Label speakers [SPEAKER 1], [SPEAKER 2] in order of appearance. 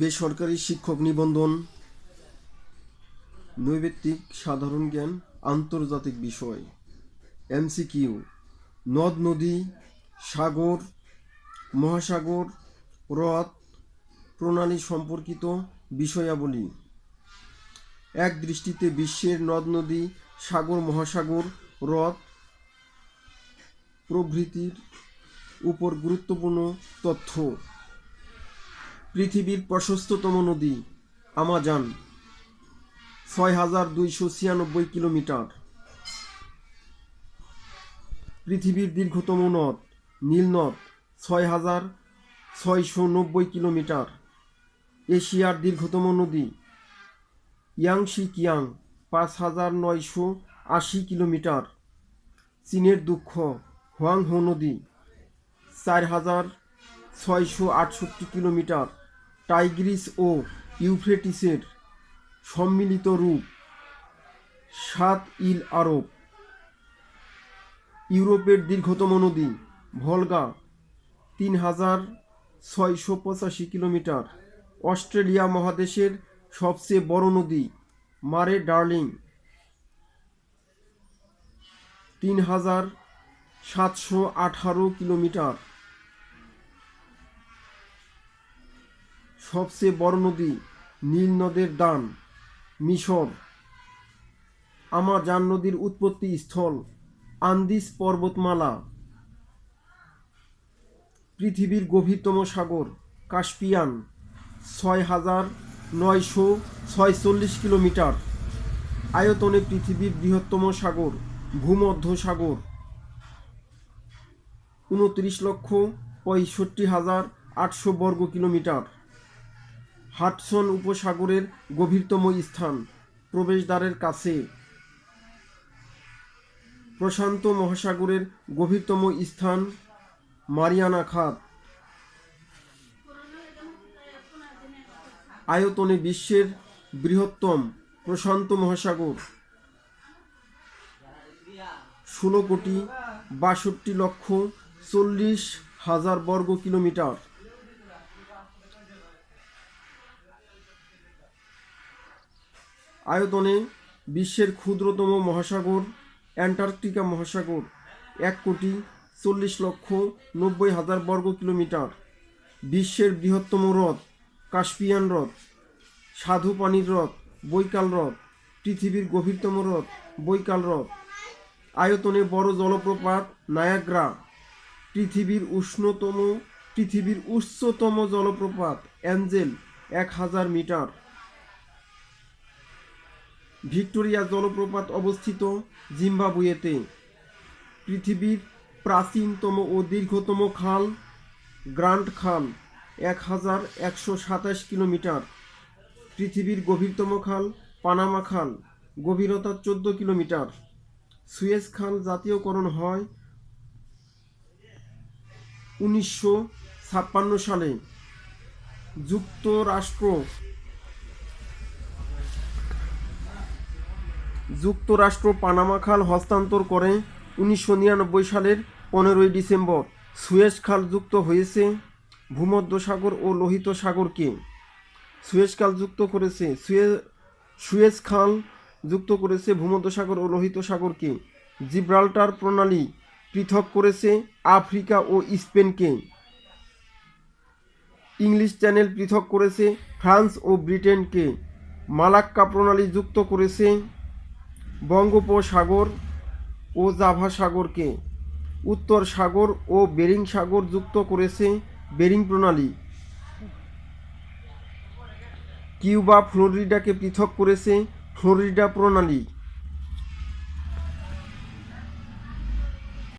[SPEAKER 1] বেসরকারি শিক্ষক নিবন্ধন, নৈবেত্তিক সাধারণ জ্ঞান, আন্তর্জাতিক বিষয়, এমসিকিউ, নদ নদী, সাগর, মহাসাগর, হ্রদ, প্রণালী সম্পর্কিত বিষয়াবলী। এক দৃষ্টিতে বিশ্বের নদ নদী, সাগর, মহাসাগর, হ্রদ প্রভৃতির উপর গুরুত্বপূর্ণ তথ্য। পৃথিবীর প্রশস্ততম নদী, আমাজান ছয় হাজার দুইশো ছিয়ানব্বই কিলোমিটার। পৃথিবীর দীর্ঘতম নদ, নীল নদ ছয় হাজার ছয়শো নব্বই কিলোমিটার। এশিয়ার দীর্ঘতম নদী ইয়াংশি কিয়াং পাঁচ হাজার নয়শো আশি কিলোমিটার। চীনের দুঃখ, হোয়াংহো নদী চার হাজার ছয়শো আটষট্টি কিলোমিটার। টাইগ্রিস ও ইউফ্রেটিসের সম্মিলিত রূপ। সাত ইল আরব। ইউরোপের দীর্ঘতম নদী, ভলগা তিন হাজার ছয়শো পঁচাশি কিলোমিটার। অস্ট্রেলিয়া মহাদেশের সবচেয়ে বড় নদী, মারে ডার্লিং। তিন হাজার সাতশো আঠারো কিলোমিটার। সবচেয়ে বড় নদী নীল নদের দান মিশর। আমাজান নদীর উৎপত্তি স্থল আন্দিস পর্বতমালা। পৃথিবীর গভীরতম সাগর, কাস্পিয়ান ছয় হাজার নয়শো ছয়চল্লিশ কিলোমিটার। আয়তনে পৃথিবীর বৃহত্তম সাগর ভূমধ্য সাগর উনত্রিশ লক্ষ পঁয়ষট্টি হাজার আটশো বর্গ কিলোমিটার। হাডসন উপসাগরের গভীরতম স্থান, প্রবেশদ্বারের কাছে। প্রশান্ত মহাসাগরের গভীরতম স্থান, মারিয়ানা খাত। আয়তনে বিশ্বের বৃহত্তম প্রশান্ত মহাসাগর। ষোলো কোটি বাষট্টি লক্ষ চল্লিশ হাজার বর্গ কিলোমিটার। আয়তনে বিশ্বের ক্ষুদ্রতম মহাসাগর, অ্যান্টার্কটিকা মহাসাগর, এক কোটি চল্লিশ লক্ষ নব্বই হাজার বর্গ কিলোমিটার। বিশ্বের বৃহত্তম হ্রদ, কাস্পিয়ান হ্রদ, সাধু পানির হ্রদ, বৈকাল হ্রদ, পৃথিবীর গভীরতম হ্রদ, বৈকাল হ্রদ। আয়তনে বড় জলপ্রপাত নায়াগ্রা, পৃথিবীর উষ্ণতম, পৃথিবীর উচ্চতম জলপ্রপাত অ্যাঞ্জেল, এক হাজার মিটার। ভিক্টোরিয়া জলপ্রপাত অবস্থিত জিম্বাবুয়েতে। পৃথিবীর প্রাচীনতম ও দীর্ঘতম খাল গ্র্যান্ড খাল এক হাজার একশো সাতাশ কিলোমিটার। পৃথিবীর গভীরতম খাল, পানামা খাল, গভীরতা চোদ্দ কিলোমিটার। সুয়েজ খাল জাতীয়করণ হয় উনিশশো ছাপ্পান্ন সালে। যুক্তরাষ্ট্র যুক্তরাষ্ট্র পানামা খাল হস্তান্তর করে উনিশশো নিরানব্বই সালের পনেরোই ডিসেম্বর। সুয়েজ খাল যুক্ত হয়েছে ভূমধ্য সাগর ও লোহিত সাগরকে। সুয়েজ খাল যুক্ত করেছে, সুয়ে সুয়েজ খাল যুক্ত করেছে ভূমধ্য সাগর ও লোহিত সাগরকে। জিব্রাল্টার প্রণালী পৃথক করেছে আফ্রিকা ও স্পেনকে। ইংলিশ চ্যানেল পৃথক করেছে ফ্রান্স ও ব্রিটেনকে। মালাক্কা প্রণালী যুক্ত করেছে বঙ্গোপসাগর ও জাভা সাগরকে উত্তর সাগর ও বেরিং সাগর যুক্ত করেছে বেরিং প্রণালী। কিউবা ফ্লোরিডাকে পৃথক করেছে ফ্লোরিডা প্রণালী।